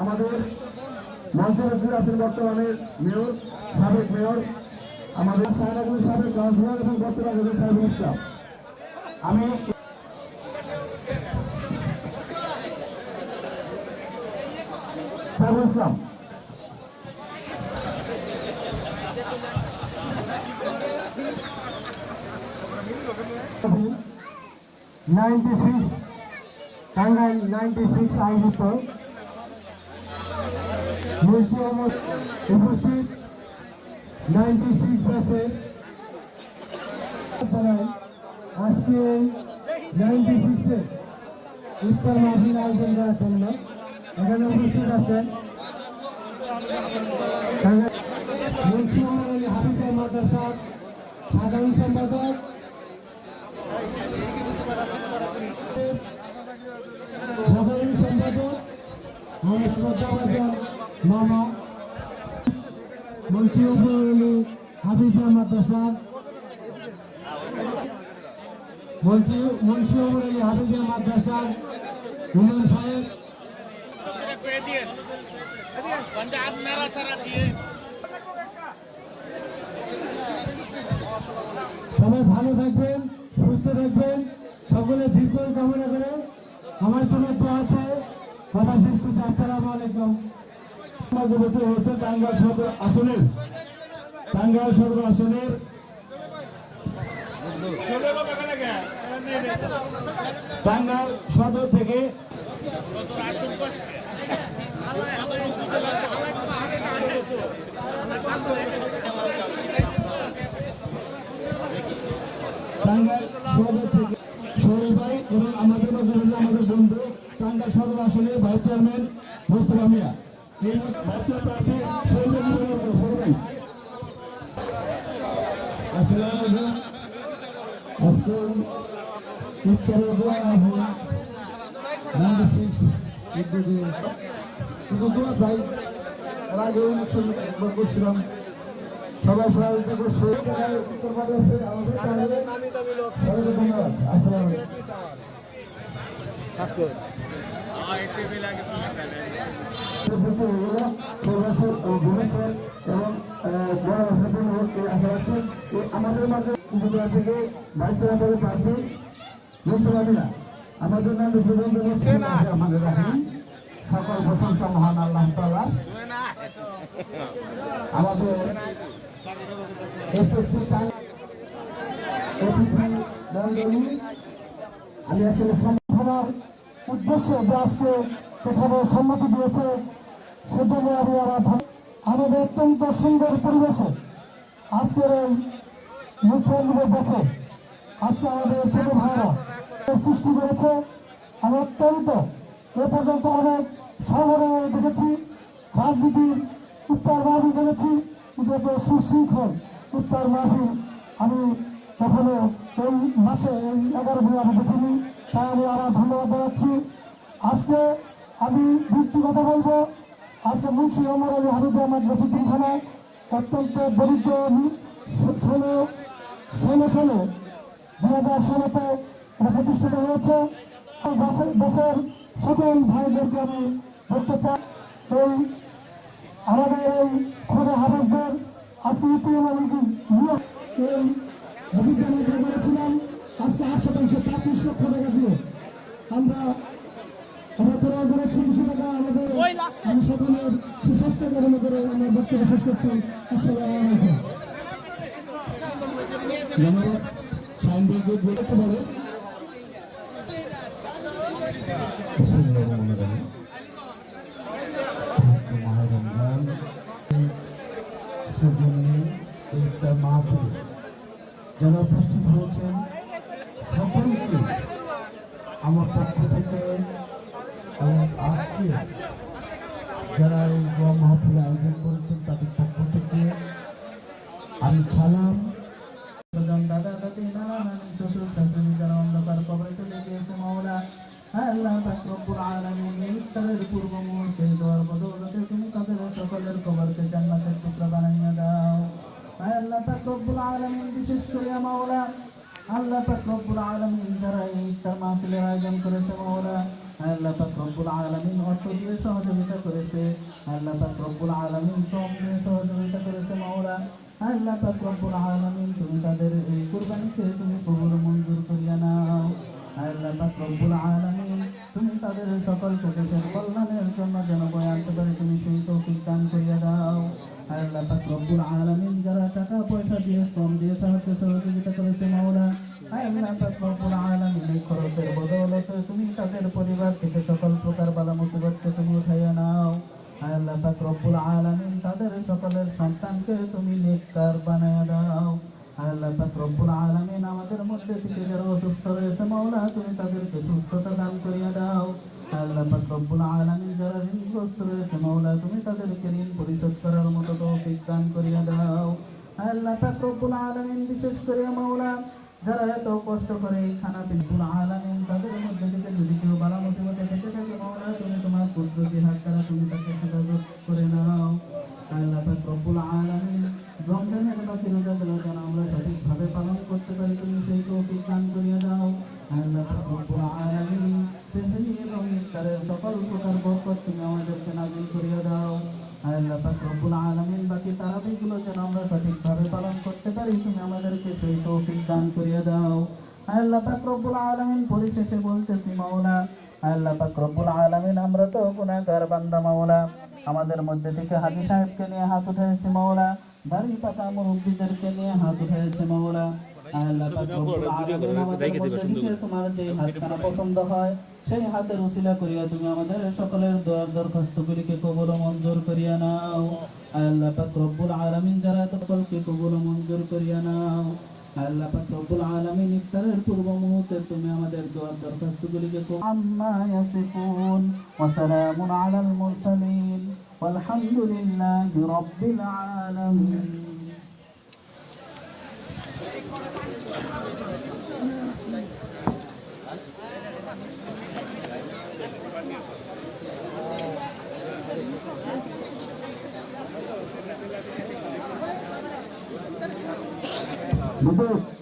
আমাদের উপর আছেন বর্তমানে মেয়র সাবেক মেয়র। আমাদের সাহেবুল সাবেক কাউন্সিলর এবং বর্তমানে সাহেবুল ইসলাম আমি Sahebul Islam ninety six Tangail ninety six আয়োজিত। আমার উপস্থিত সিক্স সিক্সে উত্তর মাহফিল আয়োজন করার জন্য এখানে উপস্থিত আছেন। মুন্সি মোহাম্মদ আলী হাফিজা মাদ্রাসার সাধারণ সম্পাদক। সাধারণ সম্পাদক আমার শ্রদ্ধাভাজন মামা। মুন্সি উপরলি হাফিজা মাদ্রাসার মুন্সি মুন্সি উপরলি হাফিজা মাদ্রাসার ইমাম সাহেব पंजाब नारा सारा दिए সবাই ভালো থাকবেন সুস্থ থাকবেন সকলে দীর্ঘ কামনা করে আমার জন্য তো আছে কথা শেষ করতে আসসালামু আলাইকুম হচ্ছে টাঙ্গাইল সদর আসনের। সদর আসনের। সদর থেকে সদর থেকে ভাই এবং আমাদের আমাদের বন্ধু টাঙ্গাইল সদর আসনে ভাইস চেয়ারম্যান মোস্তফা মিয়া। সবাই সহযোগিতা করছে আমাদের আমাদের মাঝে উপজেলা থেকে ভাইস চেয়ারম্যানের প্রার্থী মুসলামিনা আমাদের নাম সুরেন্দ্র আমাদের সকল মহান আল্লাহ আমাদের এসএসসি আমি আসলে সম্ভাবনার উদ্দেশ্যে যে আজকে এখানে সম্মতি দিয়েছে সেজন্য আমি আমার আমাদের অত্যন্ত সুন্দর পরিবেশে আজকের এই মুসলিমদের দেশে আজকে আমাদের ছোট ভাইরা সৃষ্টি করেছে। আমি অত্যন্ত, এ পর্যন্ত অনেক সংগ্রাম দেখেছি, রাজনীতির উত্তর মাহফিল দেখেছি, কিন্তু এত সুশৃঙ্খল উত্তর মাহফিল আমি কখনো এই মাসে, এই এগারো দিন আমি দেখিনি, তাই আমি আমার ধন্যবাদ জানাচ্ছি। আজকে আমি দুটি বলব। আজকে মুন্সি ওমর আলী হাবিজ আহমদ রসিদ্দিন খানায় অত্যন্ত দরিদ্র ষোলো ষোলো ষোলো, দুই হাজার ষোলোতে প্রতিষ্ঠিত হয়েছে। দেশের সকল ভাইদেরকে আমি বলতে চাই, এই আমাদের এই খোদা হাফেজদের আজকে ইতিহাস এমনকি এই অভিযানে বের করেছিলাম আজকে আট শতাংশ পঁয়ত্রিশ লক্ষ টাকা দিয়ে আমরা আমরা প্রয়োগ করেছি কিছু টাকা আমাদের আমি সকলের সুস্বাস্থ্য কামনা করে আমার বক্তব্য শেষ করছি। আসসালামু আলাইকুম। ধন্যবাদ ভাইকে বলতে পারে সেজন্য একটা মাহফিল। যারা উপস্থিত হয়েছেন সকলকে আমার পক্ষ থেকে এবং আজকে যারা এই দোয়া মাহফিল আয়োজন করেছেন তাদের পক্ষ থেকে আমি সালাম। দাদা, দাদি, নানা, নানি চতুর চাচুরি যারা অন্ধকার কবরে চলে গিয়েছে মাওলা হ্যাঁ আল্লাহ তাকরবুল আলামিন ইফতারের পূর্ব মুহূর্তে দোয়ার বদৌলতে তুমি তাদের সকলের কবরকে জান্নাতের টুকরা বানাইয়া দাও। হ্যাঁ আল্লাহ তাকরবুল আলামিন, বিশেষ করে মাওলা, আল্লাহ তাকরবুল আলামিন যারা এই ইফতার মাহফিলের আয়োজন করেছে, মাওলা আল্লাহ পাক রব্বুল আলামিন অর্থ দিয়ে সহযোগিতা করেছে। আল্লাহ পাক রব্বুল আলামিন শ্রম দিয়ে সহযোগিতা করেছে মাওলা। আল্লাহ পাক রব্বুল আলামিন তুমি তাদের এই কুরবানিকে তুমি কবুল মঞ্জুর করিয়া নাও। আল্লাহ পাক রব্বুল আলামিন তুমি তাদের সকল দেশের কল্যাণের জন্য যেন বয়ে আনতে পারে তুমি সেই তৌফিক দান করিয়া দাও। আল্লাহ পাক রব্বুল আলামিন যারা টাকা পয়সা দিয়ে শ্রম দিয়ে সাহায্য সহযোগিতা করেছে মাওলা। আল্লাহ পাক রব্বুল আলামিন খরচের আল্লাহ রব্বুল আলামিন আমাদের মধ্যে থেকে যারা অসুস্থ রয়েছে, মাওলা, তুমি তাদেরকে সুস্থতা দান করিয়া দাও। আল্লাহ রব্বুল আলামিন যারা ঋণগ্রস্ত রয়েছে, মাওলা, তুমি তাদেরকে ঋণ পরিশোধ করার মতো তৌফিক দান করিয়া দাও। আল্লাহ রব্বুল আলামিন বিশেষ করে মাওলা, যারা এত কষ্ট করে খানা বিলকুল আলামিন তাদের মধ্যে থেকে যদি কেউ বালা মুসিবতে থেকে থাকে, মাওলা, তুমি তোমার কুদরতি হাত দ্বারা তুমি সঠিকভাবে পালন করতে পারি, তুমি আমাদেরকে সেই তৌফিক দান করিয়া দাও। আল্লাহ পাক রব্বুল আলামিন পরিশেষে বলতেছি, মাওলা, আল্লাহ পাক রব্বুল আলামিন, আমরা তো গুনাহগার বান্দা, মাওলা। আমাদের মধ্যে থেকে হাজি সাহেবকে নিয়ে হাত উঠাইছি মাওলা। দাড়ি পাকা মুরব্বীদেরকে নিয়ে হাত উঠাইছি মাওলা। আল্লাহ পাক রব্বুল আলামিন আমাদের মধ্যে থেকে তোমার যে হাতখানা পছন্দ হয় সেই হাতের উসিলা করিয়া তুমি আমাদের সকলের দোয়ার দরখাস্তগুলিকে কবুল ও মঞ্জুর করিয়া নাও আল্লাহ পাক রব্বুল আলামিন যারা সকলকে কবুল ও মঞ্জুর করিয়া নাও আল্লাহ পাক রব্বুল আলামিন ইফতারের পূর্ব মুহূর্তে তুমি আমাদের দোয়ার দরখাস্তগুলিকে কবুল আম্মা ইয়াসিফুন ওয়া সালামুন আলাল মুরসালিন والحمد لله رب العالمين 無事